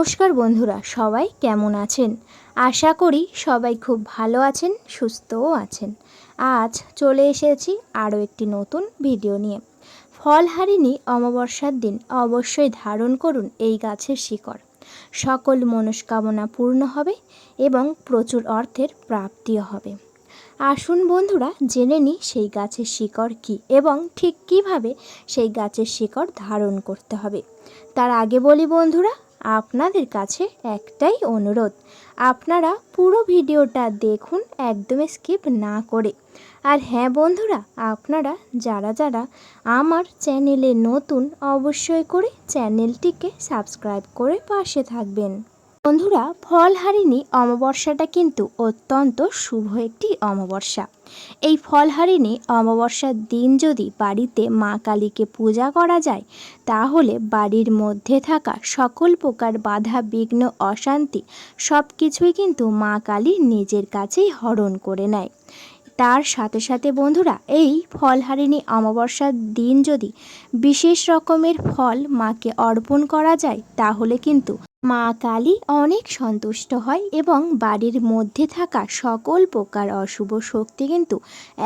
নমস্কার বন্ধুরা, সবাই কেমন আছেন? আশা করি সবাই খুব ভালো আছেন, সুস্থও আছেন। আজ চলে এসেছি আরও একটি নতুন ভিডিও নিয়ে। ফলহারিণী অমাবস্যার দিন, অবশ্যই ধারণ করুন এই গাছের শিকড়। সকল মনস্কামনা পূর্ণ হবে এবং প্রচুর অর্থের প্রাপ্তিও হবে। আসুন বন্ধুরা, জেনে নিই সেই গাছের শিকড় কী এবং ঠিক কীভাবে সেই গাছের শিকড় ধারণ করতে হবে। তার আগে বলি বন্ধুরা আপনাদের কাছে একটাই অনুরোধ, আপনারা পুরো ভিডিওটা দেখুন, একদমই স্কিপ না করে। আর হ্যাঁ বন্ধুরা, আপনারা যারা যারা আমার চ্যানেলে নতুন, অবশ্যই করে চ্যানেলটিকে সাবস্ক্রাইব করে পাশে থাকবেন। বন্ধুরা ফলহারিণী অমাবস্যাটা কিন্তু অত্যন্ত শুভ একটি অমাবস্যা। এই ফলহারিণী অমাবস্যার দিন যদি বাড়িতে মা কালীকে পূজা করা যায়, তাহলে বাড়ির মধ্যে থাকা সকল প্রকার বাধা, বিঘ্ন, অশান্তি সব কিছুই কিন্তু মা কালী নিজের কাছেই হরণ করে নেয়। তার সাথে সাথে বন্ধুরা, এই ফলহারিণী অমাবস্যার দিন যদি বিশেষ রকমের ফল মাকে অর্পণ করা যায়, তাহলে কিন্তু মা কালী অনেক সন্তুষ্ট হয় এবং বাড়ির মধ্যে থাকা সকল প্রকার অশুভ শক্তি কিন্তু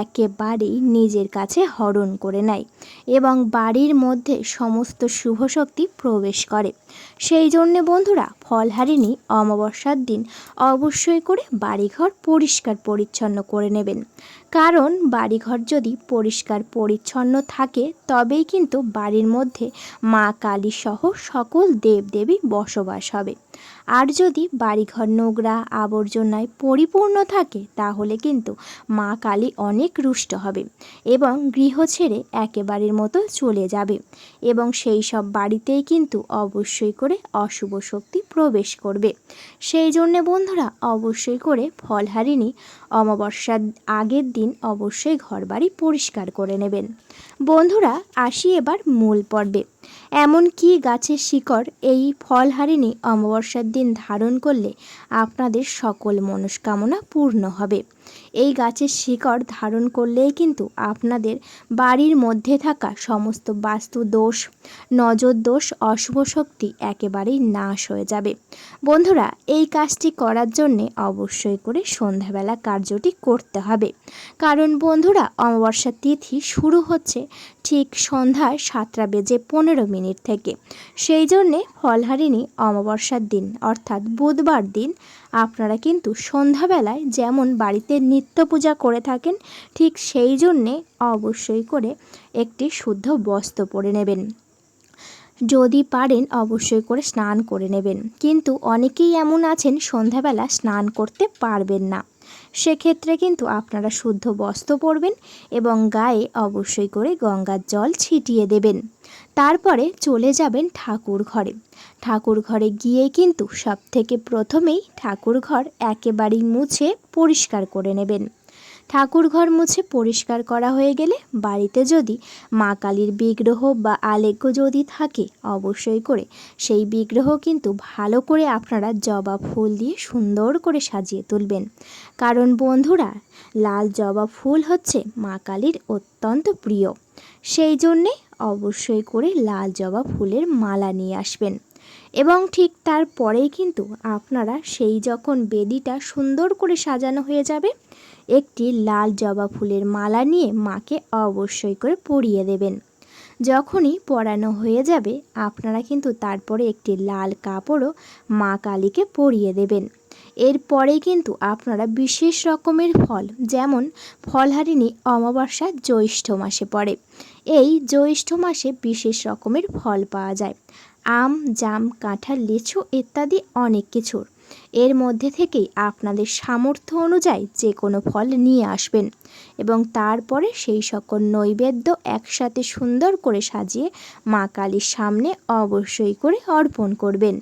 একেবারেই নিজের কাছে হরণ করে নেয় এবং বাড়ির মধ্যে সমস্ত শুভ শক্তি প্রবেশ করে। সেই জন্যে বন্ধুরা ফলহারিণী অমাবস্যার দিন অবশ্যই করে বাড়িঘর পরিষ্কার পরিচ্ছন্ন করে নেবেন। কারণ বাড়িঘর যদি পরিষ্কার পরিচ্ছন্ন থাকে, তবেই কিন্তু বাড়ির মধ্যে মা কালী সহ সকল দেবদেবী বসবাস হবে। আর যদি বাড়িঘর নোংরা, আবর্জনায় পরিপূর্ণ থাকে, তাহলে কিন্তু মা কালী অনেক রুষ্ট হবে এবং গৃহ ছেড়ে একেবারের মতো চলে যাবে এবং সেই সব বাড়িতেই কিন্তু অবশ্যই করে অশুভ শক্তি প্রবেশ করবে। সেই জন্যে বন্ধুরা, অবশ্যই করে ফলহারিণী অমাবস্যার আগের দিন অবশ্যই ঘরবাড়ি পরিষ্কার করে নেবেন। বন্ধুরা, আসি এবার মূল পর্বে। এমন কি গাছের শিকড় এই ফলহারিণী অমাবস্যার দিন ধারণ করলে আপনাদের সকল মনস্কামনা পূর্ণ হবে। এই গাছের শিকড় ধারণ করলেই কিন্তু আপনাদের বাড়ির মধ্যে থাকা সমস্ত বাস্তু দোষ, নজর দোষ, অশুভ শক্তি একেবারেই নাশ হয়ে যাবে। বন্ধুরা, এই কাজটি করার জন্যে অবশ্যই করে সন্ধ্যাবেলা কার্যটি করতে হবে। কারণ বন্ধুরা অমাবস্যা তিথি শুরু হচ্ছে ঠিক সন্ধ্যা সাতটা বেজে পনেরো মিনিট থেকে। সেই জন্যে ফলহারিণী অমাবস্যার দিন, অর্থাৎ বুধবার দিন আপনারা কিন্তু সন্ধ্যাবেলায় যেমন বাড়িতে নিত্য পূজা করে থাকেন, ঠিক সেই জন্যে অবশ্যই করে একটি শুদ্ধ বস্ত্র পরে নেবেন। যদি পারেন অবশ্যই করে স্নান করে নেবেন। কিন্তু অনেকেই এমন আছেন সন্ধ্যাবেলা স্নান করতে পারবেন না। সেক্ষেত্রে কিন্তু আপনারা শুদ্ধ বস্ত্র পরবেন এবং গায়ে অবশ্যই করে গঙ্গার জল ছিটিয়ে দেবেন। তারপরে চলে যাবেন ঠাকুর ঘরে। ঠাকুর ঘরে গিয়ে কিন্তু সব থেকে প্রথমেই ঠাকুর ঘর একেবারেই মুছে পরিষ্কার করে নেবেন। ঠাকুর ঘর মুছে পরিষ্কার করা হয়ে গেলে বাড়িতে যদি মা কালীর বিগ্রহ বা আলেখ্য যদি থাকে অবশ্যই করে। সেই বিগ্রহ কিন্তু ভালো করে আপনারা জবা ফুল দিয়ে সুন্দর করে সাজিয়ে তুলবেন। কারণ বন্ধুরা, লাল জবা ফুল হচ্ছে মা কালীর অত্যন্ত প্রিয়। সেই জন্যে অবশ্যই করে লাল জবা ফুলের মালা নিয়ে আসবেন। এবং ঠিক তারপরেই কিন্তু আপনারা সেই যখন বেদিটা সুন্দর করে সাজানো হয়ে যাবে, একটি লাল জবা ফুলের মালা নিয়ে মাকে অবশ্যই করে পরিয়ে দেবেন। যখনই পরানো হয়ে যাবে, আপনারা কিন্তু তারপরে একটি লাল কাপড়ও মা কালীকে পরিয়ে দেবেন। এরপরে কিন্তু আপনারা বিশেষ রকমের ফল, যেমন ফলহারিণী অমাবস্যা জ্যৈষ্ঠ মাসে পড়ে। এই জ্যৈষ্ঠ মাসে বিশেষ রকমের ফল পাওয়া যায়। আম, জাম, কাঁঠাল, লিচু ইত্যাদি অনেক কিছুর। এর মধ্যে থেকেই আপনাদের সামর্থ্য অনুযায়ী যে কোনো ফল নিয়ে আসবেন এবং তারপরে সেই সকল নৈবেদ্য একসাথে সুন্দর করে সাজিয়ে মা কালীর সামনে অবশ্যই করে অর্পণ করবেন।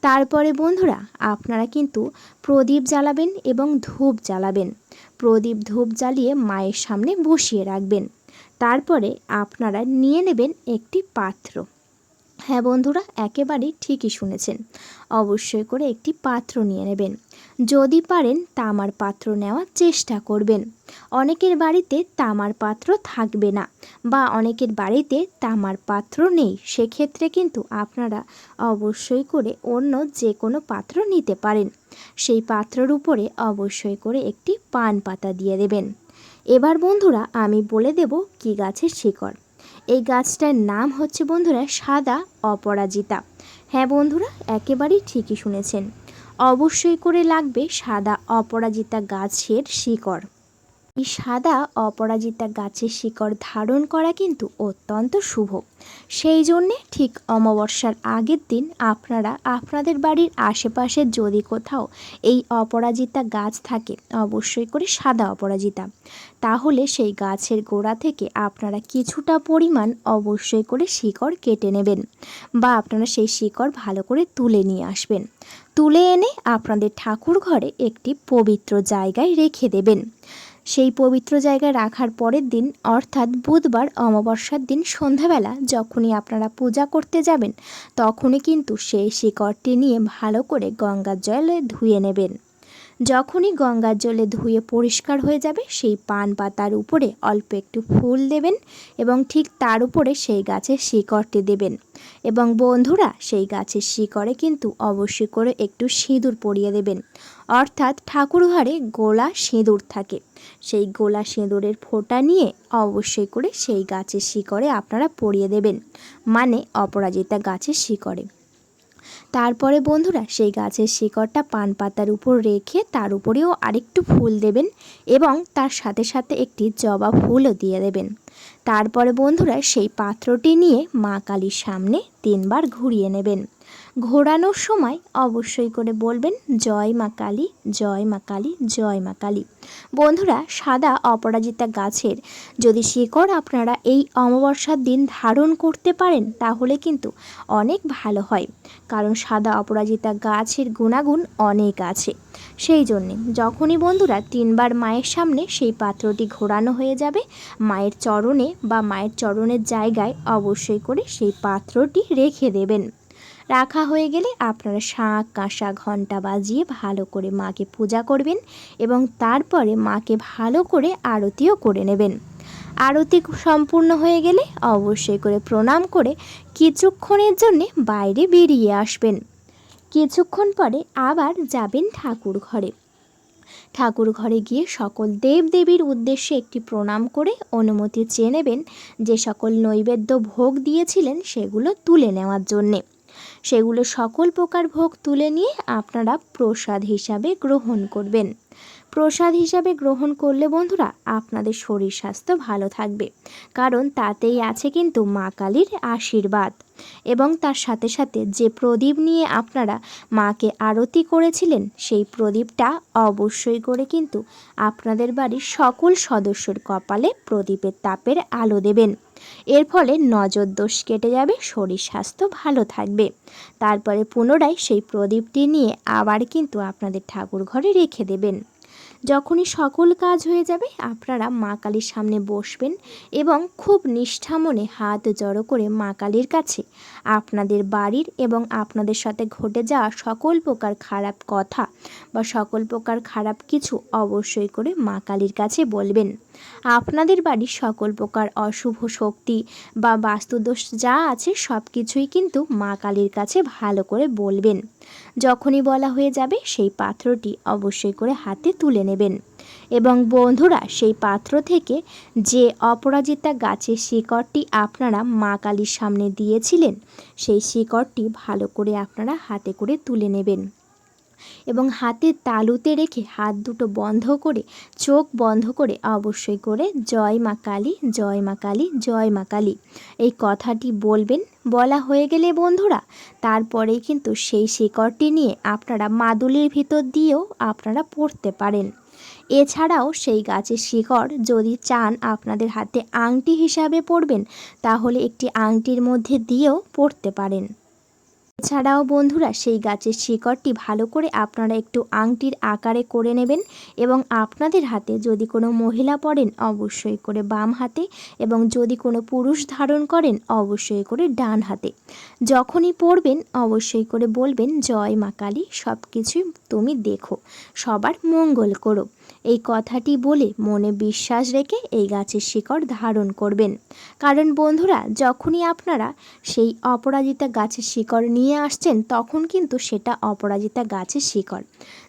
তারপরে বন্ধুরা, আপনারা কিন্তু প্রদীপ জ্বালাবেন এবং ধূপ জ্বালাবেন। প্রদীপ ধূপ জ্বালিয়ে মায়ের সামনে বসিয়ে রাখবেন। তারপরে আপনারা নিয়ে নেবেন একটি পাত্র। হ্যাঁ বন্ধুরা, একেবারেই ঠিকই শুনেছেন। অবশ্যই করে একটি পাত্র নিয়ে নেবেন। যদি পারেন তামার পাত্র নেওয়ার চেষ্টা করবেন। অনেকের বাড়িতে তামার পাত্র থাকবে না বা অনেকের বাড়িতে তামার পাত্র নেই। সেক্ষেত্রে কিন্তু আপনারা অবশ্যই করে অন্য যে কোনো পাত্র নিতে পারেন। সেই পাত্রর উপরে অবশ্যই করে একটি পান পাতা দিয়ে দেবেন। এবার বন্ধুরা, আমি বলে দেব কি গাছের শিকড়। এই গাছটার নাম হচ্ছে বন্ধুরা সাদা অপরাজিতা। হ্যাঁ বন্ধুরা, একেবারেই ঠিকই শুনেছেন। অবশ্যই করে লাগবে সাদা অপরাজিতা গাছের শিকড়। এই সাদা অপরাজিতা গাছের শিকড় ধারণ করা কিন্তু অত্যন্ত শুভ। সেই জন্যে ঠিক অমাবস্যার আগের দিন আপনারা আপনাদের বাড়ির আশেপাশে যদি কোথাও এই অপরাজিতা গাছ থাকে, অবশ্যই করে সাদা অপরাজিতা। তাহলে সেই গাছের গোড়া থেকে আপনারা কিছুটা পরিমাণ অবশ্যই করে শিকড় কেটে নেবেন বা আপনারা সেই শিকড় ভালো করে তুলে নিয়ে আসবেন। তুলে এনে আপনাদের ঠাকুর ঘরে একটি পবিত্র জায়গায় রেখে দেবেন। সেই পবিত্র জায়গায় রাখার পরের দিন, অর্থাৎ বুধবার অমাবস্যার দিন সন্ধ্যাবেলা যখনই আপনারা পূজা করতে যাবেন, তখনই কিন্তু সেই শিকড়টি নিয়ে ভালো করে গঙ্গার জলে ধুয়ে নেবেন। যখনই গঙ্গার জলে ধুয়ে পরিষ্কার হয়ে যাবে, সেই পান পাতার উপরে অল্প একটু ফুল দেবেন এবং ঠিক তার উপরে সেই গাছের শিকড়টি দেবেন। এবং বন্ধুরা, সেই গাছের শিকড়ে কিন্তু অবশ্যই করে একটু সিঁদুর পরিয়ে দেবেন। অর্থাৎ ঠাকুর ঘরে গোলা সিঁদুর থাকে। সেই গোলা সিঁদুরের ফোঁটা নিয়ে অবশ্যই করে সেই গাছের শিকড়ে আপনারা পরিয়ে দেবেন। মানে অপরাজিতা গাছের শিকড়ে। তারপরে বন্ধুরা সেই গাছের শিকড়টা পান পাতার উপর রেখে তার উপরেও আরেকটু ফুল দেবেন এবং তার সাথে সাথে একটি জবা ফুলও দিয়ে দেবেন। তারপরে বন্ধুরা সেই পাত্রটি নিয়ে মা কালীর সামনে তিনবার ঘুরিয়ে নেবেন। ঘোরানোর সময় অবশ্যই করে বলবেন, জয় মা কালী, জয় মা কালী, জয় মা কালী। বন্ধুরা, সাদা অপরাজিতা গাছের যদি শিকড় আপনারা এই অমাবস্যার দিন ধারণ করতে পারেন, তাহলে কিন্তু অনেক ভালো হয়। কারণ সাদা অপরাজিতা গাছের গুণাগুণ অনেক আছে। সেই জন্যে যখনই বন্ধুরা তিনবার মায়ের সামনে সেই পাত্রটি ঘোরানো হয়ে যাবে, মায়ের চরণে বা মায়ের চরণের জায়গায় অবশ্যই করে সেই পাত্রটি রেখে দেবেন। রাখা হয়ে গেলে আপনারা শাঁখ, কাঁসা ঘণ্টা বাজিয়ে ভালো করে মাকে পূজা করবেন এবং তারপরে মাকে ভালো করে আরতিও করে নেবেন। আরতি সম্পূর্ণ হয়ে গেলে অবশ্যই করে প্রণাম করে কিছুক্ষণের জন্যে বাইরে বেরিয়ে আসবেন। কিছুক্ষণ পরে আবার যাবেন ঠাকুর ঘরে। ঠাকুর ঘরে গিয়ে সকল দেব দেবীর উদ্দেশ্যে একটি প্রণাম করে অনুমতি চেয়ে নেবেন যে সকল নৈবেদ্য ভোগ দিয়েছিলেন সেগুলো তুলে নেওয়ার জন্যে। সেগুলো সকল প্রকার ভোগ তুলে নিয়ে আপনারা প্রসাদ হিসাবে গ্রহণ করবেন। প্রসাদ হিসাবে গ্রহণ করলে বন্ধুরা আপনাদের শরীর স্বাস্থ্য ভালো থাকবে। কারণ তাতেই আছে কিন্তু মা কালীর আশীর্বাদ। এবং তার সাথে সাথে যে প্রদীপ নিয়ে আপনারা মাকে আরতি করেছিলেন, সেই প্রদীপটা অবশ্যই করে কিন্তু আপনাদের বাড়ির সকল সদস্যর কপালে প্রদীপের তাপের আলো দেবেন। এর ফলে নজর দোষ কেটে যাবে, শরীর স্বাস্থ্য ভালো থাকবে। তারপরে পুনরায় সেই প্রদীপটি নিয়ে আবার কিন্তু আপনাদের ঠাকুর ঘরে রেখে দেবেন। যখনই সকল কাজ হয়ে যাবে, আপনারা মা কালীর সামনে বসবেন এবং খুব নিষ্ঠা মনে হাত জড়ো করে মা কালীর কাছে আপনাদের বাড়ির এবং আপনাদের সাথে ঘটে যাওয়া সকল প্রকার খারাপ কথা বা সকল প্রকার খারাপ কিছু অবশ্যই করে মা কালীর কাছে বলবেন। আপনাদের বাড়ির সকল প্রকার অশুভ শক্তি বা বাস্তুদোষ যা আছে সব কিছুই কিন্তু মা কালীর কাছে ভালো করে বলবেন। যখনই বলা হয়ে যাবে, সেই পাত্রটি অবশ্যই করে হাতে তুলে নেবেন। এবং বন্ধুরা, সেই পাত্র থেকে যে অপরাজিতা গাছের শিকড়টি আপনারা মা কালীর সামনে দিয়েছিলেন, সেই শিকড়টি ভালো করে আপনারা হাতে করে তুলে নেবেন। এবং হাতের তালুতে রেখে হাত দুটো বন্ধ করে, চোখ বন্ধ করে অবশ্যই করে, জয় মা কালী, জয় মা কালী, জয় মা কালী। এই কথাটি বলবেন। বলা হয়ে গেলে বন্ধুরা, তারপরেই কিন্তু সেই শিকড়টি নিয়ে আপনারা মাদুলির ভিতর দিয়েও আপনারা পড়তে পারেন। এছাড়াও সেই গাছের শিকড় যদি চান আপনাদের হাতে আংটি হিসাবে পরবেন, তাহলে একটি আংটির মধ্যে দিয়েও পড়তে পারেন। এছাড়াও বন্ধুরা, সেই গাছের শিকড়টি ভালো করে আপনারা একটু আংটির আকারে করে নেবেন এবং আপনাদের হাতে যদি কোনো মহিলা পড়েন অবশ্যই করে বাম হাতে এবং যদি কোনো পুরুষ ধারণ করেন, অবশ্যই করে ডান হাতে। যখনই পড়বেন অবশ্যই করে বলবেন, জয় মা কালী সব কিছুই তুমি দেখো, সবার মঙ্গল করো। এই কথাটি বলে মনে বিশ্বাস রেখে এই গাছের শিকড় ধারণ করবেন। কারণ বন্ধুরা, যখনই আপনারা সেই অপরাজিতা গাছের শিকড় নিয়ে আসছেন, তখন কিন্তু সেটা অপরাজিতা গাছের শিকড়।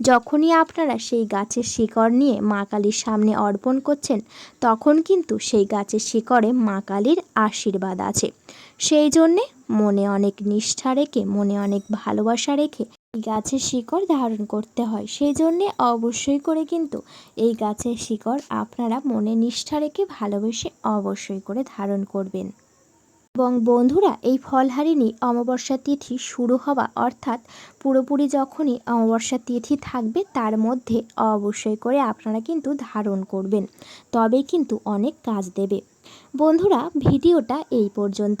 যখনই আপনারা সেই গাছের শিকড় নিয়ে মা কালীর সামনে অর্পণ করছেন, তখন কিন্তু সেই গাছের শিকড়ে মা কালীর আশীর্বাদ আছে। সেই জন্যে মনে অনেক নিষ্ঠা রেখে, মনে অনেক ভালোবাসা রেখে গাছের শিকড় ধারণ করতে হয়। সেই জন্যে অবশ্যই করে কিন্তু এই গাছের শিকড় আপনারা মনে নিষ্ঠা রেখে ভালোবেসে অবশ্যই করে ধারণ করবেন। এবং বন্ধুরা, এই ফলহারিণী অমাবস্যা তিথি শুরু হওয়া অর্থাৎ পুরোপুরি যখনই অমাবস্যা তিথি থাকবে, তার মধ্যে অবশ্যই করে আপনারা কিন্তু ধারণ করবেন। তবেই কিন্তু অনেক কাজ দেবে। বন্ধুরা, ভিডিওটা এই পর্যন্ত।